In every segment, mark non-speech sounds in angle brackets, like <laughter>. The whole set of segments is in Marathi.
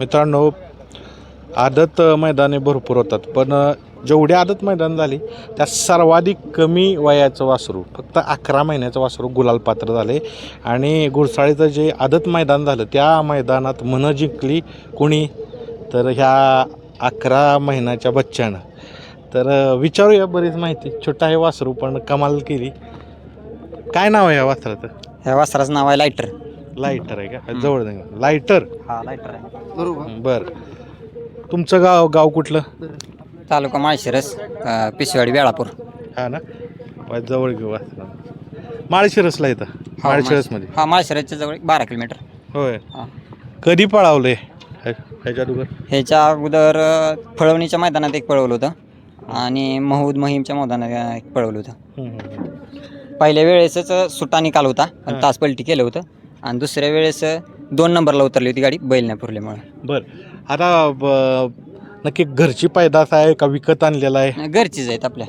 मित्रांनो आदत मैदाने भरपूर होतात पण जेवढी आदत मैदान झाली त्या सर्वाधिक कमी वयाचं वासरू फक्त अकरा महिन्याचं वासरू गुलाल पात्र झाले. आणि गुरसाळीचं जे आदत मैदान झालं त्या मैदानात मनं जिंकली कुणी? तर ह्या अकरा महिन्याच्या बच्च्यानं. तर विचारूया बरीच माहिती छोटा आहे वासरू पण कमाल केली. काय नाव आहे या वासराचं? ह्या वासराचं नाव आहे लायटर. लायटर आहे का? जवळ लायटर हा लायटर आहे. बर. तुमचं गाव गाव कुठलं? तालुका माळशिरस अं, पिशवाडी वेळापूर हा ना? वा, जवळ घेऊ माळशिरसला इथं हा, माळशिरसमध्ये? हा माळशिरसच्या जवळ एक बारा किलोमीटर. होय. हा. कधी पळावलंय? ह्या- ह्याच्या अगोदर? ह्याच्या अगोदर अं, फळवणीच्या मैदानात एक पळवलं होतं. आणि महूद महिमच्या मैदानात एक पळवलं होतं. हम्म, हम्म. पहिल्या वेळेसच अं, सुट्टा निकाल होता. पण. तास पलटी केलं होतं. आणि दुसऱ्या वेळेस दोन नंबरला उतरली होती गाडी बैल नाही पुरल्यामुळे. बर. आता ब- नक्की घरची पैदास आहे का विकत आणलेला आहे? घरचीच आहेत आपल्या.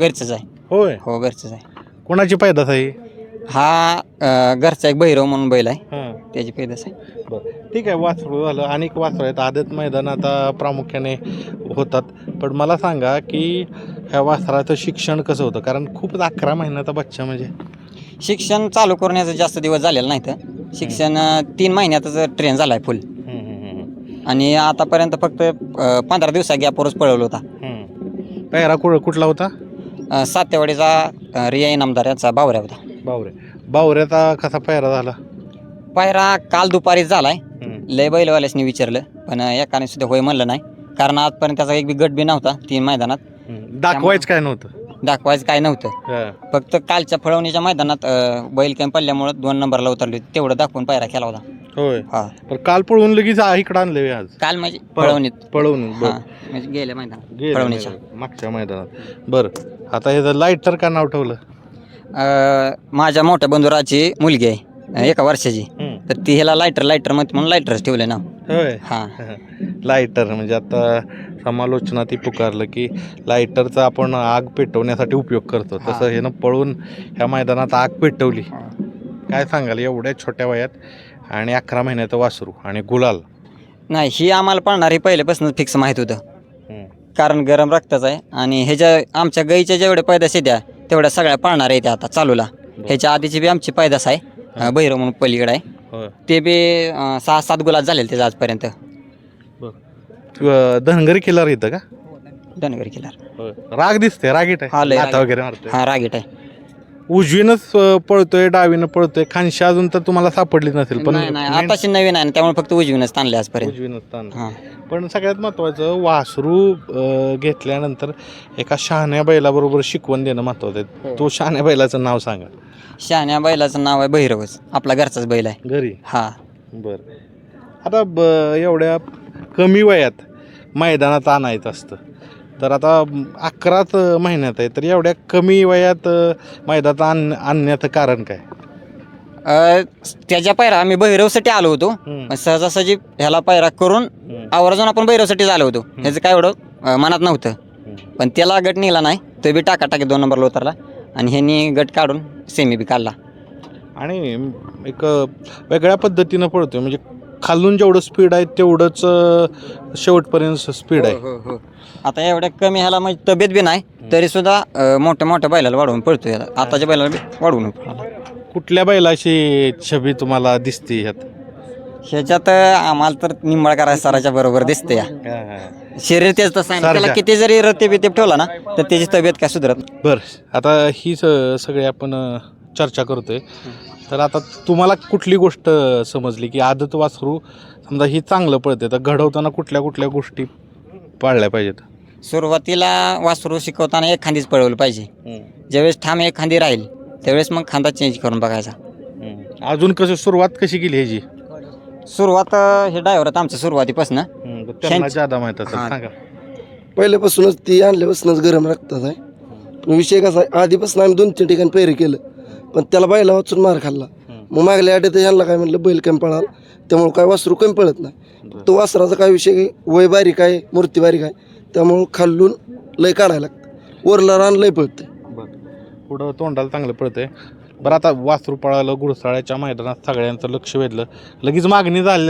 घरचंच आहे. होय? हो घरचंच आहे. कोणाची पैदास आहे हा? अं, घरचा एक भैरव म्हणून बैल आहे. हां. त्याची पैदास आहे. बरं. ठीक आहे वासरू झालं. अनेक वासरू आहेत. आदत मैदान आता प्रामुख्याने होतात. पण मला सांगा की ह्या वासराचं शिक्षण कसं होतं? कारण खूप अकरा महिन्याचा बच्चा म्हणजे. शिक्षण चालू करण्याचं जास्त दिवस झालेलं नाही तर शिक्षण तीन महिन्यातच ट्रेन झाला आहे फुल हम्म, हम्म, हम्म. आणि आतापर्यंत फक्त अं, पंधरा दिवसा गॅपवरच पळवलं होता. हम्म. पेहरा कुठं कुठला होता? अं, सातेवाडीचा अं, रिया इनामदार यांचा बावऱ्या होता. बावरे बावऱ्याचा कसा पेहरा झाला? पायरा काल दुपारीच झालाय. हम्म. लय बैलवाल्यासनी विचारलं पण एकाने सुद्धा होय म्हणलं नाही. कारण आजपर्यंत त्याचा एक बी गट बी नव्हता तीन मैदानात. हम्म. दाखवायचं काय नव्हतं? दाखवायचं काय नव्हतं. हा. फक्त कालच्या फळवणीच्या मैदानात अं, बैल कॅम्प पडल्यामुळं दोन नंबरला उतरली. होती तेवढं दाखवून पायरा केला होता. होय. हा. पण काल पळून लगेच आ- इकडं आणले आज. काल म्हणजे पळ- फळवणीत पळवून हा. म्हणजे गेल्या मैदानात गेलं फळवणीच्या मैदानात, मागच्या मैदानात. बरं. आता हे लाईटर का नाव ठेवलं? अ, माझ्या मोठ्या बंधुराची मुलगी आहे अ, एका वर्षाची. तर ती ह्याला लायटर लायटर म्हणते म्हणून लायटरच ठेवले होय. हा. <laughs> लायटर म्हणजे आता समालोचनात ही पुकारलं की लायटरचा आपण आग पेटवण्यासाठी उपयोग करतो. हा. तसं ह्यानं पळून ह्या मैदानात आग पेटवली. काय सांगाल एवढ्या छोट्या वयात आणि अकरा महिन्याचं वासरू आणि गुलाल. नाही ही आम्हाला पळणारी पहिल्यापासून फिक्स माहीत होतं. कारण गरम रक्ताचं आहे आणि ह्याच्या आमच्या गाईच्या जेवढ्या पैदास येत्या तेवढ्या सगळ्या पळणार आहेत आता चालूला. ह्याच्या आधीची बी आमची पैदास आहे भैरव म्हणून पलीकडे आहे. ते बी सहा सात गुलाब झालेले त्याचं आजपर्यंत. धनगरी किल्लार येतं का? धनगर किल्लार. होय. राग दिसते रागीट हा, आहे लय लाथा रागीट. वगैरे मारतोय. हा रागीट आहे. उजवीनच अं, पळतोय डावीनं पळतोय खानशी अजून तर तुम्हाला सापडली नसेल पण नाही नाही आताशी नवीन आहे ना, त्यामुळे फक्त उजवीनच ताणले आजपर्यंत. उजवीनच ताण. हा. पण सगळ्यात महत्त्वाचं वासरू अं, घेतल्यानंतर एका शहाण्या बैलाबरोबर शिकवण देणं महत्त्वाचं आहे. हो. तो शहाण्या बैलाचं नाव सांगा. शहाण्या बैलाचं नाव आहे भैरवच. आपला घरचाच बैल आहे. घरी? हा. बर. आता ब एवढ्या कमी वयात मैदानात आणायचं असतं. तर आता अकराच महिन्यात आहे तर एवढ्या कमी वयात मैदानात आण आणण्याचं कारण काय? अ, त्याच्या पायरा आम्ही भैरवसाठी आलो होतो. हम्म. सहजासहजी ह्याला पायरा करून. आवर्जून आपण भैरवसाठी आलो होतो. ह्याचं काय एवढं अ, मनात नव्हतं. पण त्याला गट निघाला नाही तो बी टाका टाकी दोन नंबरला उतरला आणि ह्यांनी गट काढून सेमी बी काढला. आणि एक वेगळ्या पद्धतीनं पळतोय म्हणजे खालून जेवढं स्पीड आहे तेवढंच अं, शेवटपर्यंत स्पीड आहे. हो, हो, हो. आता एवढ्या कमी ह्याला म्हणजे तब्येत बी नाही तरी सुद्धा अ, मोठ्या मोठ्या बैलाला वाढवून पळतो याला आताच्या बैलाला बी वाढवून पळाला कुठल्या बैलाची छबी तुम्हाला दिसते ह्यात? ह्याच्यात आम्हाला तर निंबाळकर सराच्या बरोबर दिसते या. शरीर तेच तसं आहे. ना. सारखं. त्याला किती जरी रते बिते ठेवला ना तर त्याची तब्येत काय सुधरत नाही. बर आता ही स- सगळी आपण अ, चर्चा करतोय. तर आता तुम्हाला कुठली गोष्ट समजली की आदत वासरू समजा ही चांगलं पळते तर घडवताना कुठल्या कुठल्या गोष्टी पाळल्या पाहिजेत? सुरुवातीला वासरू शिकवताना एक खांदीच पळवलं पाहिजे. ज्यावेळेस ठाम एक खांदी राहील त्यावेळेस मग खांदा चेंज करून बघायचा. अजून कसं सुरुवात कशी केली ह्याची? सुरुवात हे ड्रायव्हर आमच्या सुरुवातीपासून. त्यांना त्यांची- जादा माहीत असेल हा. सांगा. पहिल्यापासूनच ती आणल्यापासूनच गरम रक्तात आहे. पण विषय कसा आहे आधीपासून आम्ही दोन तीन ठिकाणी पेरी केलं. पण त्याला बैला वाचून मार खाल्ला. मग मागल्या आठवड्यात ह्यांना काय म्हटलं बैल कमी पळाल. त्यामुळे काय वासरू कमी पळत नाही. तो वासराचा काय विषय वय बारीक आहे मूर्ती बारीक आहे. त्यामुळं खाल्लून लय काढायला लागतं. वरला रान लय पळते पुढं तोंडाला चांगलं पळतंय. बरं आता वासरू पळालं गुडसाळ्याच्या मैदानात सगळ्यांचं लक्ष वेधलं. लगेच मागणी झाली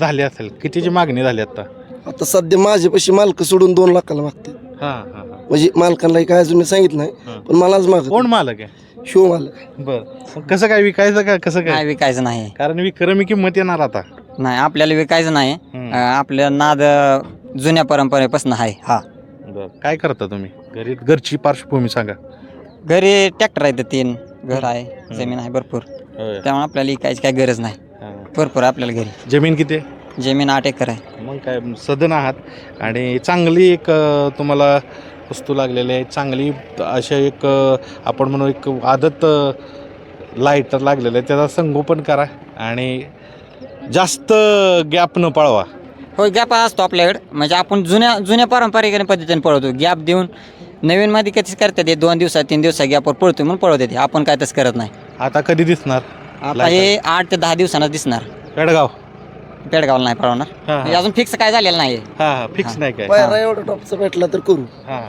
झाली असेल. कितीची मागणी झाली आता? आता सध्या माझ्यापाशी मालक सोडून दोन लाखाला मागते हां हां म्हणजे मालकांना काय अजून मी सांगितलं नाही. पण मलाच मागत कोण मालक आहे? शिव मालक. बरं. कसं काय विकायचं का कसं नाही काय विकायचं नाही. कारण विक्रमी किंमत येणार आता. नाही आपल्याला विकायचं नाही. हम्म. अं, आपल्या नाद अं, जुन्या परंपरेपासून आहे. हा. बरं. काय करता तुम्ही? घरी घरची पार्श्वभूमी सांगा. घरी ट्रॅक्टर आहेत तीन. घर आहे जमीन आहे भरपूर. त्यामुळे आपल्याला विकायची काही गरज नाही. हां. भरपूर आहे आपल्याला घरी. जमीन किती आहे? जमीन आठ एकर आहे. मग काय सदन आहात. आणि चांगली एक अ, तुम्हाला वस्तू लागलेली आहे चांगली अशा एक आपण म्हणू एक आदत लाईटर लागलेलं आहे. त्याचा संगोपन करा आणि जास्त गॅप न पळवा. हो गॅप असतो आपल्याकडे. म्हणजे आपण जुन्या जुन्या पारंपरिक पद्धतीने पळवतो गॅप देऊन नवीन मध्ये कधीच करतात ते दोन दिवसात तीन दिवसात गॅपवर पळतो म्हणून पळवते ते आपण काय तसं करत नाही. आता कधी दिसणार? आता हे आठ ते दहा दिवसांना दिसणार. पेडगाव. पेडगावला नाही पळवणार. हां म्हणजे अजून फिक्स काय झालेलं नाही हां फिक्स नाही काय. पायरा एवढा टॉपचा भेटला तर करू. हां.